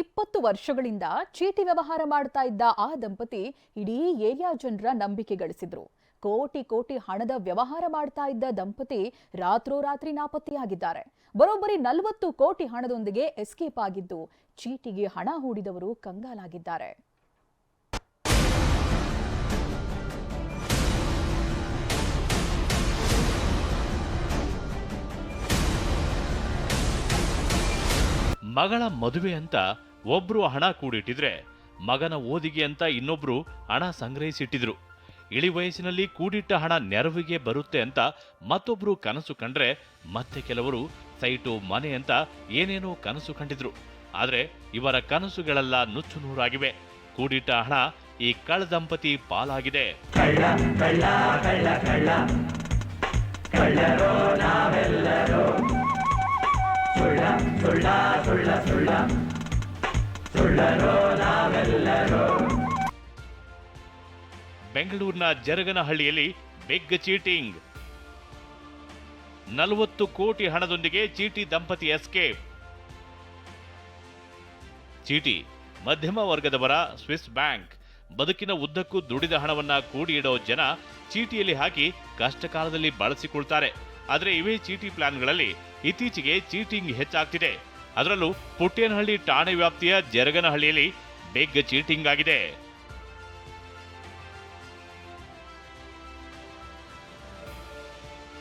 ಇಪ್ಪತ್ತು ವರ್ಷಗಳಿಂದ ಚೀಟಿ ವ್ಯವಹಾರ ಮಾಡ್ತಾ ಇದ್ದ ಆ ದಂಪತಿ ಇಡೀ ಏರಿಯಾ ಜನರ ನಂಬಿಕೆ ಗಳಿಸಿದ್ರು ಕೋಟಿ ಕೋಟಿ ಹಣದ ವ್ಯವಹಾರ ಮಾಡ್ತಾ ಇದ್ದ ದಂಪತಿ ರಾತ್ರೋರಾತ್ರಿ ನಾಪತ್ತೆಯಾಗಿದ್ದಾರೆ. ಬರೋಬ್ಬರಿ ನಲವತ್ತು ಕೋಟಿ ಹಣದೊಂದಿಗೆ ಎಸ್ಕೇಪ್ ಆಗಿದ್ದು, ಚೀಟಿಗೆ ಹಣ ಹೂಡಿದವರು ಕಂಗಾಲಾಗಿದ್ದಾರೆ. ಮಗಳ ಮದುವೆ ಅಂತ ಒಬ್ರು ಹಣ ಕೂಡಿಟ್ಟಿದ್ರೆ ಮಗನ ಓದಿಗೆ ಅಂತ ಇನ್ನೊಬ್ರು ಹಣ ಸಂಗ್ರಹಿಸಿಟ್ಟಿದ್ರು. ಇಳಿ ವಯಸ್ಸಿನಲ್ಲಿ ಕೂಡಿಟ್ಟ ಹಣ ನೆರವಿಗೆ ಬರುತ್ತೆ ಅಂತ ಮತ್ತೊಬ್ರು ಕನಸು ಕಂಡ್ರೆ ಮತ್ತೆ ಕೆಲವರು ಸೈಟು, ಮನೆ ಅಂತ ಏನೇನೋ ಕನಸು ಕಂಡಿದ್ರು. ಆದ್ರೆ ಇವರ ಕನಸುಗಳೆಲ್ಲ ನುಚ್ಚು ನೂರಾಗಿವೆ. ಕೂಡಿಟ್ಟ ಹಣ ಈ ಕಳ್ಳ ದಂಪತಿ ಪಾಲಾಗಿದೆ. ಬೆಂಗಳೂರಿನ ಜರಗನಹಳ್ಳಿಯಲ್ಲಿ ಬಿಗ್ ಚೀಟಿಂಗ್ ನಲವತ್ತು ಕೋಟಿ ಹಣದೊಂದಿಗೆ ಚೀಟಿ ದಂಪತಿ ಎಸ್ಕೇಪ್ ಚೀಟಿ, ಮಧ್ಯಮ ವರ್ಗದವರ ಸ್ವಿಸ್ ಬ್ಯಾಂಕ್ ಬದುಕಿನ ಉದ್ದಕ್ಕೂ ದುಡಿದ ಹಣವನ್ನ ಕೂಡಿ ಇಡೋ ಜನ ಚೀಟಿಯಲ್ಲಿ ಹಾಕಿ ಕಷ್ಟಕಾಲದಲ್ಲಿ ಬಳಸಿಕೊಳ್ತಾರೆ. ಆದರೆ ಇವೇ ಚೀಟಿ ಪ್ಲಾನ್ಗಳಲ್ಲಿ ಇತ್ತೀಚೆಗೆ ಚೀಟಿಂಗ್ ಹೆಚ್ಚಾಗ್ತಿದೆ. ಅದರಲ್ಲೂ ಪುಟ್ಟೇನಹಳ್ಳಿ ಠಾಣೆ ವ್ಯಾಪ್ತಿಯ ಜರಗನಹಳ್ಳಿಯಲ್ಲಿ ಬಿಗ್ ಚೀಟಿಂಗ್ ಆಗಿದೆ.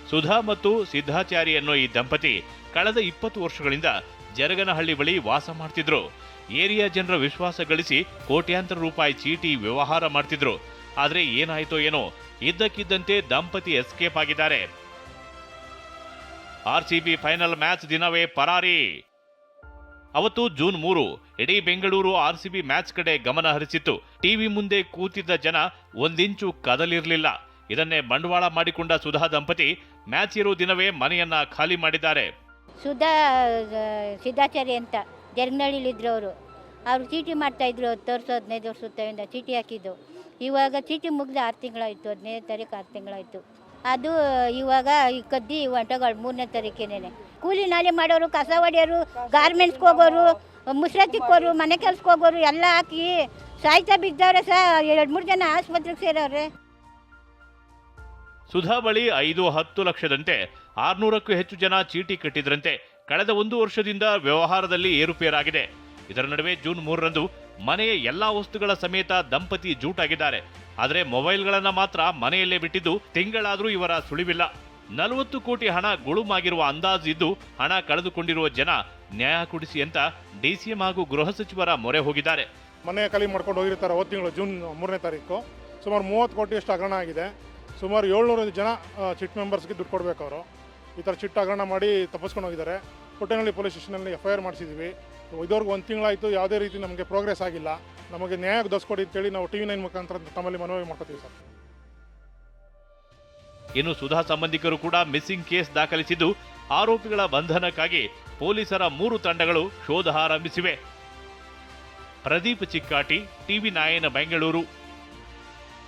ಸುಧಾ ಮತ್ತು ಸಿದ್ಧಾಚಾರಿ ಅನ್ನೋ ಈ ದಂಪತಿ ಕಳೆದ ಇಪ್ಪತ್ತು ವರ್ಷಗಳಿಂದ ಜರಗನಹಳ್ಳಿ ಬಳಿ ವಾಸ ಮಾಡ್ತಿದ್ರು. ಏರಿಯಾ ಜನರ ವಿಶ್ವಾಸ ಗಳಿಸಿ ಕೋಟ್ಯಾಂತರ ರೂಪಾಯಿ ಚೀಟಿ ವ್ಯವಹಾರ ಮಾಡ್ತಿದ್ರು. ಆದರೆ ಏನಾಯ್ತೋ ಏನೋ, ಇದ್ದಕ್ಕಿದ್ದಂತೆ ದಂಪತಿ ಎಸ್ಕೇಪ್ ಆಗಿದ್ದಾರೆ. ಆರ್ಸಿಬಿ ಫೈನಲ್ ಮ್ಯಾಚ್ ದಿನವೇ ಪರಾರಿ. ಅವತ್ತು ಜೂನ್ ಮೂರು, ಇಡೀ ಬೆಂಗಳೂರು ಆರ್ಸಿಬಿ ಮ್ಯಾಚ್ ಕಡೆ ಗಮನ ಹರಿಸಿತ್ತು. ಟಿವಿ ಮುಂದೆ ಕೂತಿದ್ದ ಜನ ಒಂದಿಂಚು ಕದಲಿರಲಿಲ್ಲ. ಇದನ್ನೇ ಬಂಡವಾಳ ಮಾಡಿಕೊಂಡ ಸುಧಾ ದಂಪತಿ, ಮ್ಯಾಚ್ ಇರೋ ದಿನವೇ ಮನೆಯನ್ನ ಖಾಲಿ ಮಾಡಿದ್ದಾರೆ. ಸುಧಾ ಸಿದ್ಧಾಚಾರಿ ಅಂತ ಜರ್ಗನಹಳ್ಳಿಲಿದ್ರು ಅವರು. ಅವರು ಚೀಟಿ ಮಾಡ್ತಾ ಇದ್ರು ವರ್ಷ, ಹದಿನೈದು ವರ್ಷ ಚೀಟಿ ಹಾಕಿದ್ದು. ಇವಾಗ ಚೀಟಿ ಮುಗಿದು ಆರು ತಿಂಗಳಾಯಿತು, ಹದಿನೈದು ತಾರೀಕು ಆರು ತಿಂಗಳಾಯಿತು. ಅದು ಇವಾಗ ಈ ಕದ್ದಿ ಒಂಟಗಳು ಮೂರನೇ ತಾರೀಕಿನೇ ಕೂಲಿ ನಾಲಿ ಮಾಡೋರು, ಕಸ ಹೊಡೆಯೋರು ಗಾರ್ಮೆಂಟ್ಸ್ಗೆ ಹೋಗೋರು ಮುಸ್ರೆ ತಿಕ್ಕೋರು ಮನೆ ಕೆಲ್ಸಕ್ಕೆ ಹೋಗೋರು, ಎಲ್ಲ ಹಾಕಿ ಸಾಯ್ತಾ ಬಿದ್ದವ್ರೆ ಸಹ ಎರಡು ಮೂರು ಜನ ಆಸ್ಪತ್ರೆಗೆ ಸೇರವ್ರೆ. ಸುಧಾ ಬಳಿ ಐದು ಹತ್ತು ಲಕ್ಷದಂತೆ ಆರ್ನೂರಕ್ಕೂ ಹೆಚ್ಚು ಜನ ಚೀಟಿ ಕಟ್ಟಿದ್ರಂತೆ. ಕಳೆದ ಒಂದು ವರ್ಷದಿಂದ ವ್ಯವಹಾರದಲ್ಲಿ ಏರುಪೇರಾಗಿದೆ. ಇದರ ನಡುವೆ ಜೂನ್ ಮೂರರಂದು ಮನೆಯ ಎಲ್ಲಾ ವಸ್ತುಗಳ ಸಮೇತ ದಂಪತಿ ಜೂಟಾಗಿದ್ದಾರೆ. ಆದರೆ ಮೊಬೈಲ್ಗಳನ್ನು ಮಾತ್ರ ಮನೆಯಲ್ಲೇ ಬಿಟ್ಟಿದ್ದು ತಿಂಗಳಾದರೂ ಇವರ ಸುಳಿವಿಲ್ಲ. ನಲವತ್ತು ಕೋಟಿ ಹಣ ಗುಳುಮಾಗಿರುವ ಅಂದಾಜು ಇದ್ದು ಹಣ ಕಳೆದುಕೊಂಡಿರುವ ಜನ ನ್ಯಾಯ ಕೊಡಿಸಿ ಅಂತ ಡಿಸಿಎಂ ಹಾಗೂ ಗೃಹ ಸಚಿವರ ಮೊರೆ ಹೋಗಿದ್ದಾರೆ. ಮನೆ ಖಾಲಿ ಮಾಡ್ಕೊಂಡು ಹೋಗಿರ್ತಾರೆ ಹೋದ ತಿಂಗಳು ಜೂನ್ ಮೂರನೇ ತಾರೀಕು. ಸುಮಾರು ಮೂವತ್ತು ಕೋಟಿಯಷ್ಟು ಹಗರಣ ಆಗಿದೆ. ಸುಮಾರು ಏಳ್ನೂರು ಜನ ಚಿಟ್ ಮೆಂಬರ್ಸ್ಗೆ ದುಡ್ಡು ಕೊಡಬೇಕು ಅವರು. ಈ ಥರ ಚಿಟ್ ಹಗರಣ ಮಾಡಿ ತಪ್ಪಿಸ್ಕೊಂಡು ಹೋಗಿದ್ದಾರೆ. ಪುಟ್ಟನಹಳ್ಳಿ ಪೊಲೀಸ್ ಸ್ಟೇಷನಲ್ಲಿ ಎಫ್ ಐ ಆರ್ ಮಾಡಿಸಿದ್ವಿ. ಇದುವರೆಗೂ ಒಂದು ತಿಂಗಳಾಯಿತು, ಯಾವುದೇ ರೀತಿ ನಮಗೆ ಪ್ರೋಗ್ರೆಸ್ ಆಗಿಲ್ಲ. ನಮಗೆ ನ್ಯಾಯ ದೊಸ್ಕೊಡಿ ಅಂತೇಳಿ ನಾವು ಟಿ ವಿ ನೈನ್ ಮುಖಾಂತರ ತಮ್ಮಲ್ಲಿ ಮನವಿ ಮಾಡ್ಕೋತೀವಿ ಸರ್. ಇನ್ನು ಸುಧಾ ಸಂಬಂಧಿಕರು ಕೂಡ ಮಿಸ್ಸಿಂಗ್ ಕೇಸ್ ದಾಖಲಿಸಿದ್ದು, ಆರೋಪಿಗಳ ಬಂಧನಕ್ಕಾಗಿ ಪೊಲೀಸರ ಮೂರು ತಂಡಗಳು ಶೋಧ ಆರಂಭಿಸಿವೆ. ಪ್ರದೀಪ್ ಚಿಕ್ಕಾಟಿ ಟಿವಿ ನಾಯನ ಬೆಂಗಳೂರು.